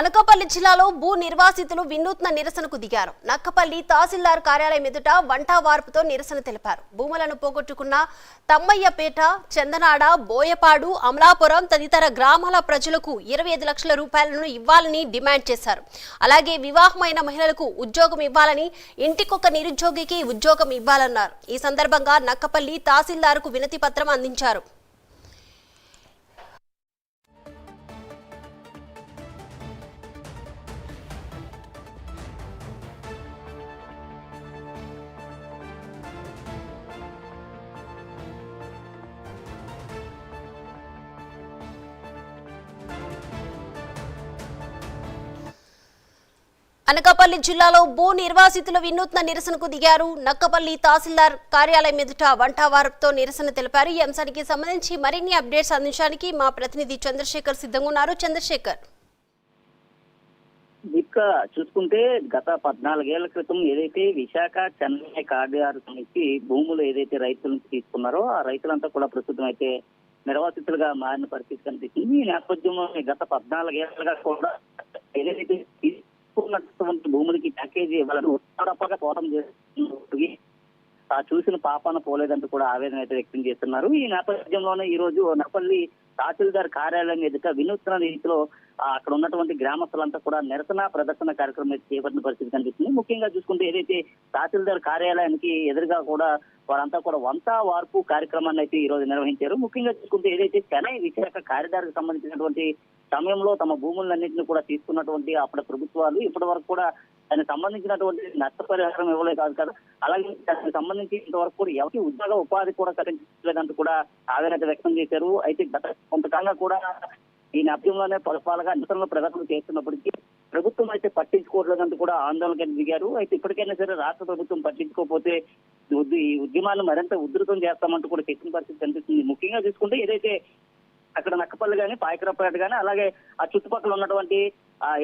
అనకాపల్లి జిల్లాలో భూ నిర్వాసితులు వినూత్న నిరసనకు దిగారు. నక్కపల్లి తహసీల్దార్ కార్యాలయం ఎదుట వంటా వార్పుతో నిరసన తెలిపారు. భూములను పోగొట్టుకున్న తమ్మయ్యపేట చందనాడ బోయపాడు అమలాపురం తదితర గ్రామాల ప్రజలకు ఇరవై ఐదు లక్షల రూపాయలను ఇవ్వాలని డిమాండ్ చేశారు. అలాగే వివాహమైన మహిళలకు ఉద్యోగం ఇవ్వాలని ఇంటికొక నిరుద్యోగికి ఉద్యోగం ఇవ్వాలన్నారు. ఈ సందర్భంగా నక్కపల్లి తహసీల్దార్కు వినతి పత్రం అందించారు. అనకాపల్లి జిల్లాలో భూ నిర్వాసితులు వినూత్న నిరసనకు దిగారు. నక్కపల్లి తహసీల్దార్ కార్యాలయం ఎదుట వంటవారపుతో నిరసన తెలిపారు. ఈ అంశానికి సంబంధించి మరిన్ని అప్డేట్స్ అందించడానికి మా ప్రతినిధి చంద్రశేఖర్ సిద్ధంగా ఉన్నారు. చంద్రశేఖర్. దీపిక చూసుకుంటే గత పద్నాలుగేళ్ళ క్రితం ఏదైతే విశాఖ చెన్నై కార్యాలయం నుంచి భూములు ఏదైతే రైతుల నుంచి తీసుకున్నారో ఆ రైతులంతా కూడా ప్రస్తుతం అయితే నిర్వాసితులుగా మారిన పరిస్థితి కనిపిస్తుంది. ఈ నేపథ్యంలో గత పద్నాలుగేళ్ళుగా కూడా ఏదైతే తీసుకున్నటువంటి భూములకి ప్యాకేజీ ఇవ్వాలని ఉత్తరపగా పోవడం చేస్తున్నప్పటికీ ఆ చూసిన పాపాన పోలేదంటూ కూడా ఆవేదన అయితే వ్యక్తం చేస్తున్నారు. ఈ నేపథ్యంలోనే ఈ రోజు నపల్లి తహసీల్దార్ కార్యాలయం ఎదుట వినూత్న రీతిలో అక్కడ ఉన్నటువంటి గ్రామస్తులంతా కూడా నిరసన ప్రదర్శన కార్యక్రమం చేపట్టిన పరిస్థితి కనిపిస్తుంది. ముఖ్యంగా చూసుకుంటే ఏదైతే తహసీల్దార్ కార్యాలయానికి ఎదురుగా కూడా వారంతా కూడా వంతా వార్పు కార్యక్రమాన్ని అయితే ఈ రోజు నిర్వహించారు. ముఖ్యంగా చూసుకుంటే ఏదైతే చెన్నై విశాఖ కారిడార్కి సంబంధించినటువంటి సమయంలో తమ భూములన్నింటినీ కూడా తీసుకున్నటువంటి అప్పటి ప్రభుత్వాలు ఇప్పటి వరకు కూడా దానికి సంబంధించినటువంటి నష్టపరిహారం ఇవ్వలేదు కాదు కదా. అలాగే దానికి సంబంధించి ఇంతవరకు కూడా ఎవరికి ఉద్యోగ ఉపాధి కూడా కల్పించలేదంటూ కూడా ఆవేదన వ్యక్తం చేశారు. అయితే గత కొంతకాలంగా కూడా ఈ నేపథ్యంలోనే పలుపాలుగా నిధులను ప్రదర్శన చేస్తున్నప్పటికీ ప్రభుత్వం అయితే పట్టించుకోవట్లేదంటూ కూడా ఆందోళనకి దిగారు. అయితే ఇప్పటికైనా సరే రాష్ట్ర ప్రభుత్వం పట్టించుకోకపోతే ఈ ఉద్యమాలు మరింత ఉధృతం చేస్తామంటూ కూడా చెప్పిన పరిస్థితి కనిపిస్తుంది. ముఖ్యంగా చూసుకుంటే ఏదైతే అక్కడ నక్కపల్లి కానీ పాయకరపేట కానీ అలాగే ఆ చుట్టుపక్కల ఉన్నటువంటి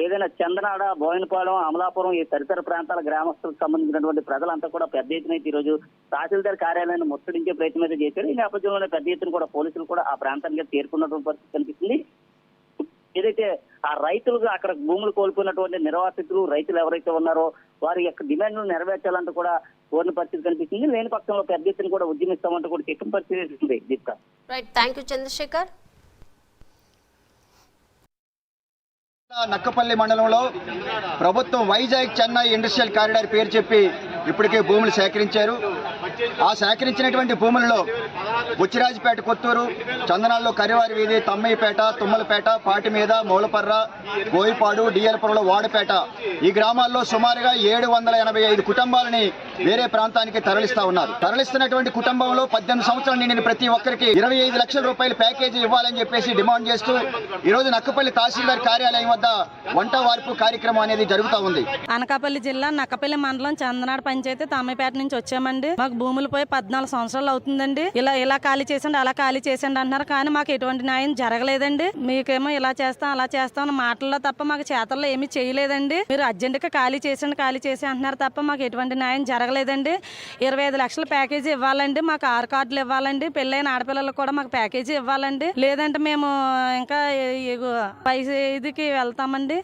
ఏదైనా చందనాడ బోయినపాలెం అమలాపురం ఈ తదితర ప్రాంతాల గ్రామస్తులకు సంబంధించినటువంటి ప్రజలంతా కూడా పెద్ద ఎత్తున అయితే ఈ రోజు తహసీల్దార్ కార్యాలయాన్ని ముట్టడించే ప్రయత్నం అయితే చేశారు. ఈ నేపథ్యంలోనే పెద్ద ఎత్తున కూడా పోలీసులు కూడా ఆ ప్రాంతానికి చేరుకున్నటువంటి పరిస్థితి కనిపిస్తుంది. ఏదైతే ఆ రైతులుగా అక్కడ భూములు కోల్పోయినటువంటి నిర్వాసితులు రైతులు ఎవరైతే ఉన్నారో వారి యొక్క డిమాండ్లు నెరవేర్చాలంటూ కూడా కోరిన పరిస్థితి కనిపిస్తుంది. లేని పక్షంలో పెద్ద ఎత్తున కూడా ఉద్యమిస్తామంటూ కూడా చెప్పిన పరిస్థితి ఉంది right thank you Chandrashekar Nakkapalli మండలంలో ప్రభుత్వం వైజాగ్ చెన్నై ఇండస్ట్రియల్ కారిడార్ పేరు చెప్పి ఇప్పటికే భూములు సేకరించారు. ఆ సేకరించినటువంటి భూములలో బుచ్చిరాజుపేట కొత్తూరు చందనాల్లో కరివారి వీధి తమ్మయ్యపేట తుమ్మలపేట పాటి మీద మూలపర్ర గోయిపాడు డిఎల్పురంలో వాడపేట. ఈ గ్రామాల్లో సుమారుగా ఏడు వందల ఎనభై ఐదు కుటుంబాలని వేరే ప్రాంతానికి తరలిస్తా ఉన్నారు. తరలిస్తున్నటువంటి కుటుంబంలో పద్దెనిమిది సంవత్సరాలు నిండిన ప్రతి ఒక్కరికి ఇరవై ఐదు లక్షల రూపాయల ప్యాకేజీ ఇవ్వాలని చెప్పేసి డిమాండ్ చేస్తూ ఈరోజు నక్కపల్లి తహసీల్దార్ కార్యాలయం వద్ద వంట వార్పు కార్యక్రమం అనేది జరుగుతూ ఉంది. అనకాపల్లి జిల్లా నక్కపల్లి మండలం చందనాడ పంచాయతీ తమ్మపేట నుంచి వచ్చామండి. మాకు భూములు పోయి పద్నాలుగు సంవత్సరాలు అవుతుందండి. ఇలా ఇలా ఖాళీ చేసండి అలా ఖాళీ చేసండి అంటున్నారు. కానీ మాకు ఎటువంటి న్యాయం జరగలేదండి. మీకేమో ఇలా చేస్తాం అలా చేస్తాం మాటల్లో తప్ప మాకు చేతల్లో ఏమీ చేయలేదండి. మీరు అర్జెంటుగా ఖాళీ చేసండి ఖాళీ చేసి అంటున్నారు తప్ప మాకు ఎటువంటి న్యాయం జరగలేదండి. ఇరవై ఐదు లక్షల ప్యాకేజీ ఇవ్వాలండి. మాకు ఆరు కార్డులు ఇవ్వాలండి. పెళ్ళైన ఆడపిల్లలకు కూడా మాకు ప్యాకేజీ ఇవ్వాలండి. లేదంటే మేము ఇంకా పై ఇదికి వెళ్తామండి.